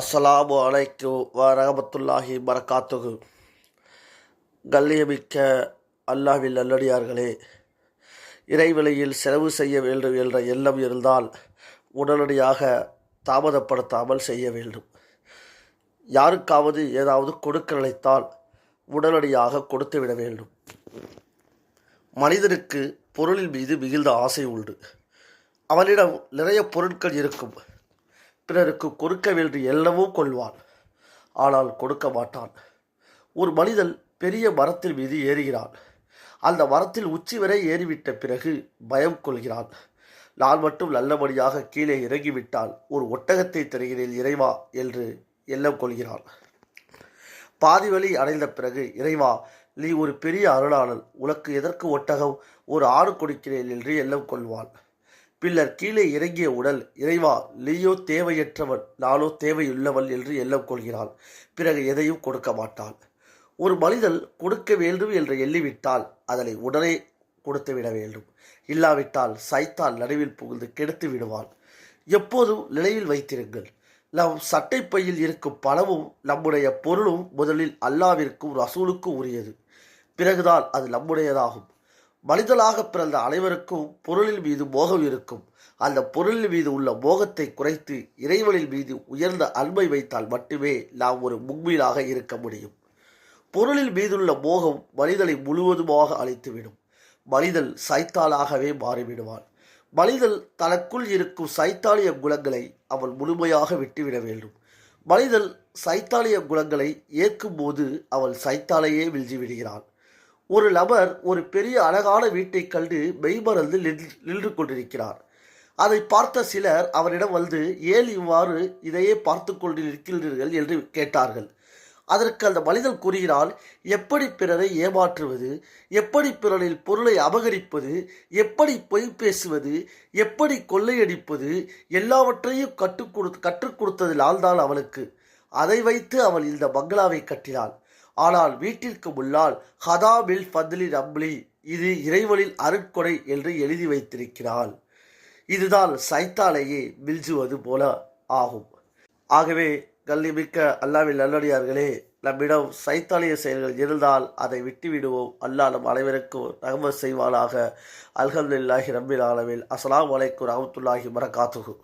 அஸ்ஸலாமு அலைக்கும் வரஹமத்துல்லாஹி பரகாத்துகு கல்லியமிக்க அல்லாவில் நல்லடியார்களே இறைவெளியில் செலவு செய்ய வேண்டும் என்ற எண்ணம் இருந்தால் உடனடியாக தாமதப்படுத்தாமல் செய்ய வேண்டும். யாருக்காவது ஏதாவது கொடுக்க நினைத்தால் உடனடியாக கொடுத்துவிட வேண்டும். மனிதனுக்கு பொருளின் மீது மிகுந்த ஆசை உண்டு. அவனிடம் நிறைய பொருட்கள் இருக்கும். பிறருக்கு கொடுக்க வேண்டிய எல்லவும் கொள்வான். ஆனால் கொடுக்க மாட்டான். ஒரு மனிதன் பெரிய மரத்தின் மீது ஏறுகிறான். அந்த மரத்தில் உச்சி வரை ஏறிவிட்ட பிறகு பயம் கொள்கிறான். நான் மட்டும் நல்லபடியாக கீழே இறங்கிவிட்டால் ஒரு ஒட்டகத்தை தருகிறேன் இறைவா என்று எண்ணம் கொள்கிறான். பாதி வழி அடைந்த பிறகு இறைவா நீ ஒரு பெரிய அருளாளன் உனக்கு எதற்கு ஒட்டகம்? ஒரு ஆடு கொடுக்கிறேன் என்று எண்ணம் கொள்வான். பின்னர் கீழே இறங்கிய உடல் இறைவா லியோ தேவையற்றவன் நானோ தேவையுள்ளவள் என்று எண்ணம் கொள்கிறாள் பிறகு எதையும் கொடுக்க மாட்டாள். ஒரு மனிதன் கொடுக்க வேண்டும் என்று எண்ணிவிட்டால் அதனை உடனே கொடுத்து விட வேண்டும். இல்லாவிட்டால் சைத்தான் நடுவில் புகுந்து கெடுத்து விடுவான். எப்போதும் நிலையில் வைத்திருங்கள். நம் சட்டைப்பையில் இருக்கும் பணமும் நம்முடைய பொருளும் முதலில் அல்லாவிற்கும் ரசூலுக்கும் உரியது. பிறகுதான் அது நம்முடையதாகும். மனிதனாக பிறந்த அனைவருக்கும் பொருளின் மீது மோகம் இருக்கும். அந்த பொருளின் மீது உள்ள மோகத்தை குறைத்து இறைவனின் மீது உயர்ந்த அன்பை வைத்தால் மட்டுமே நாம் ஒரு முக்மீனாக இருக்க முடியும். பொருளின் மீதுள்ள மோகம் மனிதனை முழுவதுமாக அழித்துவிடும். மனிதன் சைத்தாளாகவே மாறிவிடுவான். மனிதன் தனக்குள் இருக்கும் சைத்தானிய குணங்களை அவன் முழுமையாக விட்டுவிட வேண்டும். மனிதன் சைத்தானிய குணங்களை ஏற்கும்போது அவன் சைத்தானையே விழ்ச்சி விடுகிறான் ஒரு நபர் ஒரு பெரிய அழகான வீட்டைக் கண்டு மெய்மறந்து நின்று நின்று கொண்டிருக்கிறார். அதை பார்த்த சிலர் அவரிடம் வந்து ஏன் இவ்வாறு இதையே பார்த்து கொண்டு என்று கேட்டார்கள். அதற்கு அந்த மனிதன் கூறுகிறான் எப்படி பிறரை ஏமாற்றுவது? எப்படி பிறரில் பொருளை அபகரிப்பது? எப்படி பொய் பேசுவது? எப்படி கொள்ளையடிப்பது? எல்லாவற்றையும் கற்றுக் கொடு கற்றுக் கொடுத்ததினால் தான் அவனுக்கு. அதை வைத்து அவன் இந்த பங்களாவை கட்டினான். ஆனால் வீட்டிற்கு முன்னால் ஹதா பில் ஃபத்லி ரப்லி இது இறைவனில் அருட்கொடை என்று எழுதி வைத்திருக்கிறாள். இதுதான் சைத்தாலேயே மில்ஜுவது போல ஆகும். ஆகவே கல்விமிக்க அல்லாவின் நல்லடியார்களே நம்மிடம் சைத்தாலிய செயல்கள் இருந்தால் அதை விட்டுவிடுவோம். அல்லாஹ் நம் அனைவருக்கும் ரகமத் செய்வானாக. அல்ஹம்துலில்லாஹி ரப்பில் ஆலமீன். அஸ்லாம் அலைக்கும் ரஹமத்துல்லாஹி வரகாத்துஹு